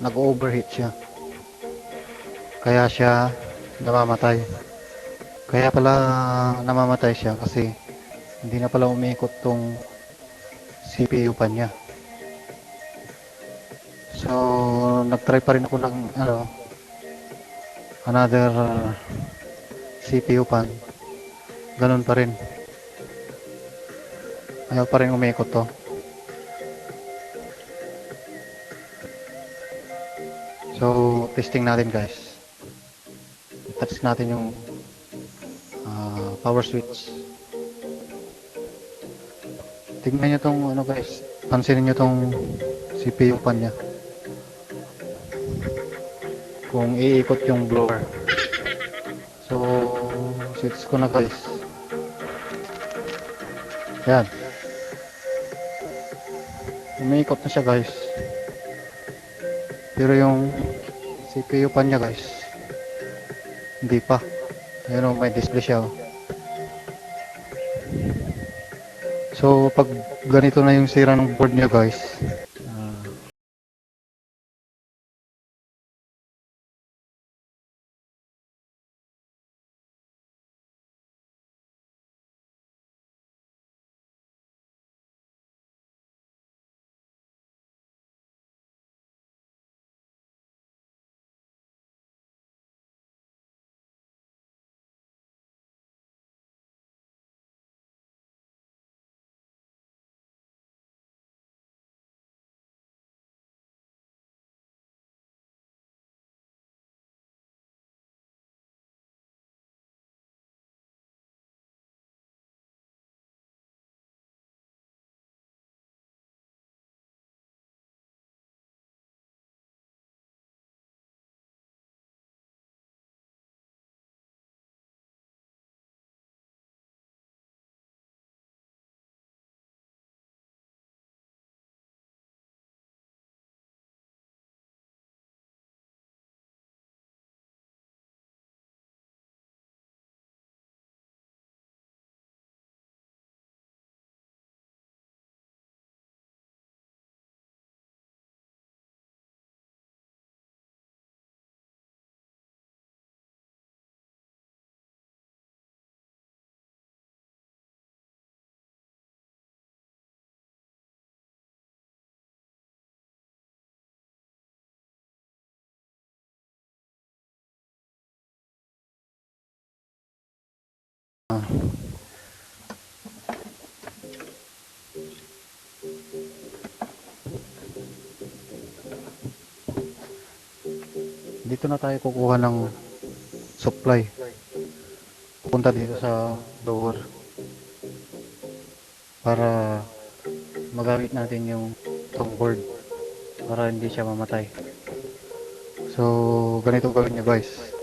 nag-overheat siya. Kaya siya namamatay. Kaya pala namamatay siya kasi hindi na pala umiikot tong CPU pa niya. So, nag-try pa rin ako ng ano, another CPU pan. Ganun pa rin. Ayaw pa rin umiikot to. So, testing natin guys. Touch natin yung ah, power switch. Tingnan nyo tong ano guys. Pansinin nyo tong CPU pan niya. Kung iikot yung blower. So, switch ko na guys. Yan. Umiikot na siya guys. Pero yung CPU pa niya guys, hindi pa. Ayun o, may display siya. oh. So, pag ganito na yung sira ng board niya guys, dito na tayo kukuha ng supply. Pupunta dito sa blower. Para magamit natin yung tong board para hindi siya mamatay. So, ganito gawin nyo guys.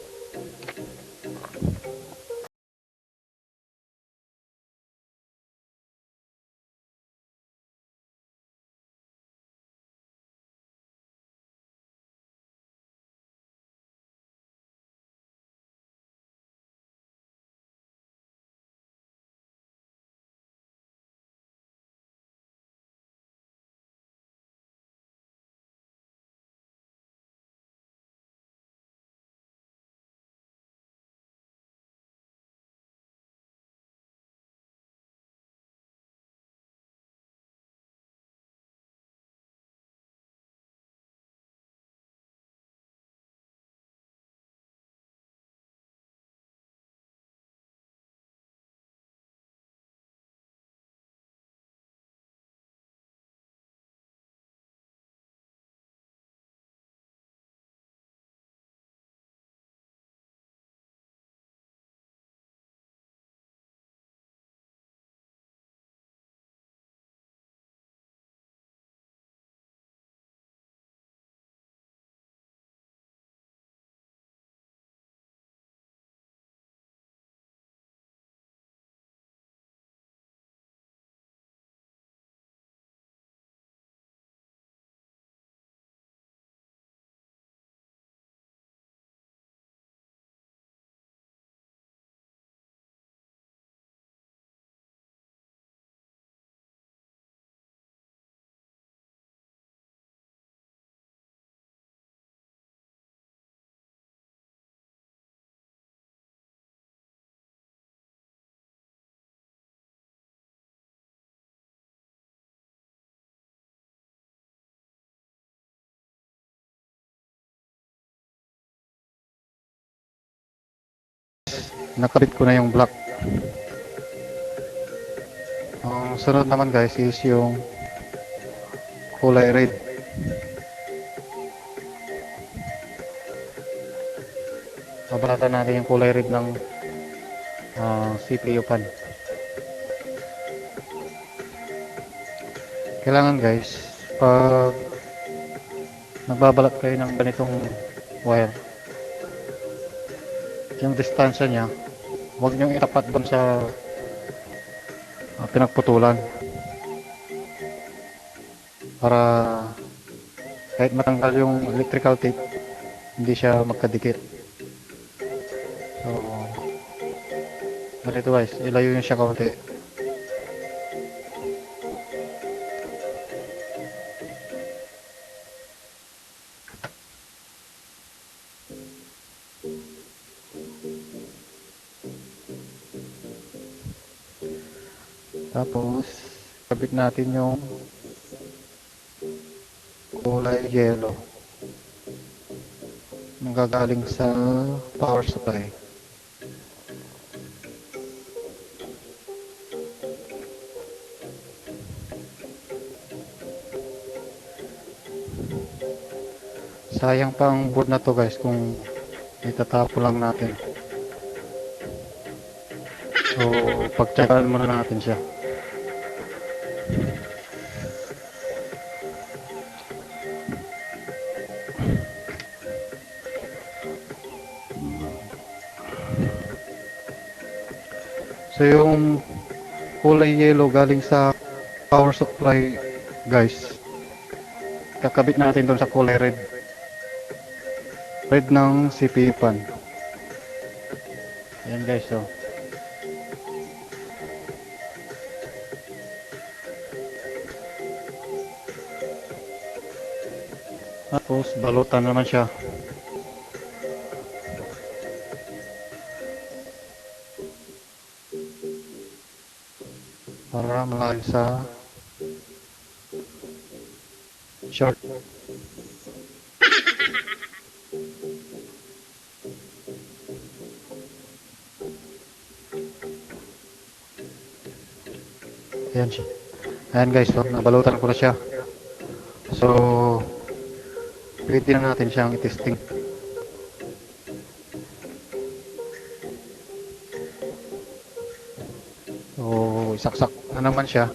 Nakabit ko na yung black. Ang sunod naman guys is yung kulay red. Babalatan natin yung kulay red ng ah, CPU pan. Kailangan guys, pag nagbabalat kayo ng ganitong wire, yung distansya niya, huwag niyong itapat doon sa ah, pinagputulan. Para kahit matanggal yung electrical tape, hindi siya magkadikit. So, ganito guys, ilayo nyo siya kaunti. Tapos, kabit natin yung kulay yellow. Nanggagaling sa power supply. Sayang pa ang board na to guys kung itatapo lang natin. So, pagtsagaan muna natin siya. So, yung kulay yellow galing sa power supply, guys. Kakabit natin doon sa kulay red. Red ng CPU pan. Yan guys, so. Tapos, balutan naman siya. Malayo sa short. Ayan siya. Ayan guys, so, nabalutan ko na siya. So, pwede na natin siyang i-testing. So, isaksak na naman siya.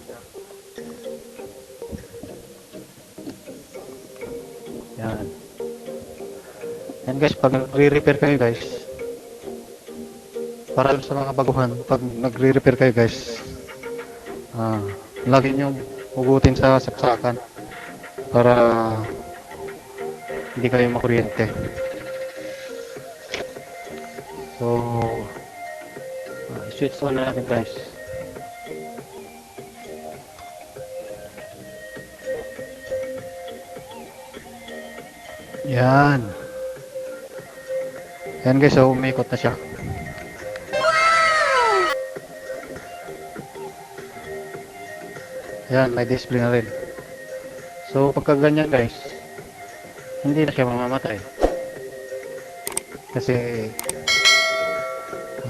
Yan. Yan guys, pag nagre-repair kayo guys, para sa mga baguhan, pag nagre-repair kayo guys, ah, lagi nyo hugutin sa saksakan para hindi kayo makuryente. So, ah, switch on na natin guys. Yan. Yan guys, so umikot na siya. Yan, may display na rin. So, pagka ganyan guys, hindi na siya mamamatay. Kasi,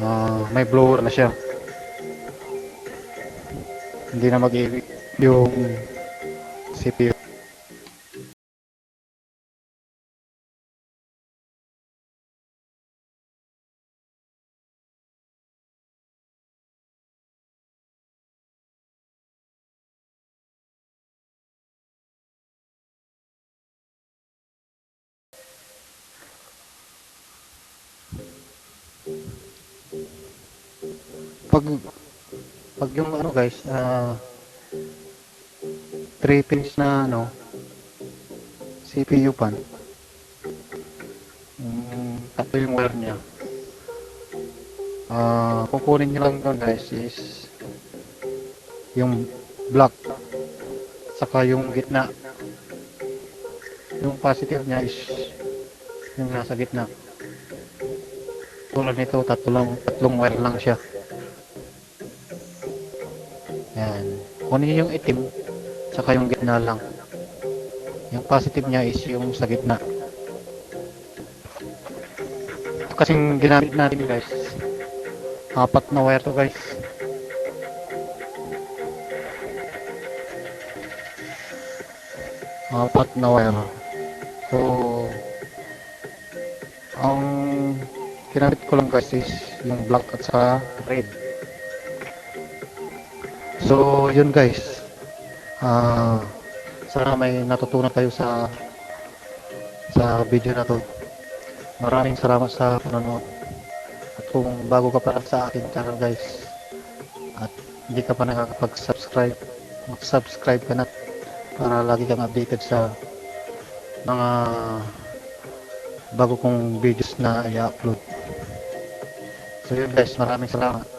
ah, may blower na siya. Hindi na mag yung CPU. Pag pag yung ano guys ah 3 pins na ano CPU pan. Um, tatlo yung wire niya. Ah kukunin nyo lang doon guys is yung black saka yung gitna. Yung positive niya is yung nasa gitna. Tulad nito tatlong tatlong wire lang siya kunin yung itim saka yung gitna lang yung positive niya is yung sa gitna ito kasing ginamit natin guys Apat na wire to guys. Apat na wire. So, ang kinabit ko lang guys is yung black at saka red. So, yun guys. Ah, sana may natutunan kayo sa sa video na to. Maraming salamat sa panonood. At kung bago ka pa sa akin channel guys, at hindi ka pa nakakapag-subscribe, mag-subscribe ka na para lagi kang updated sa mga bago kong videos na i-upload. So yun guys, maraming salamat.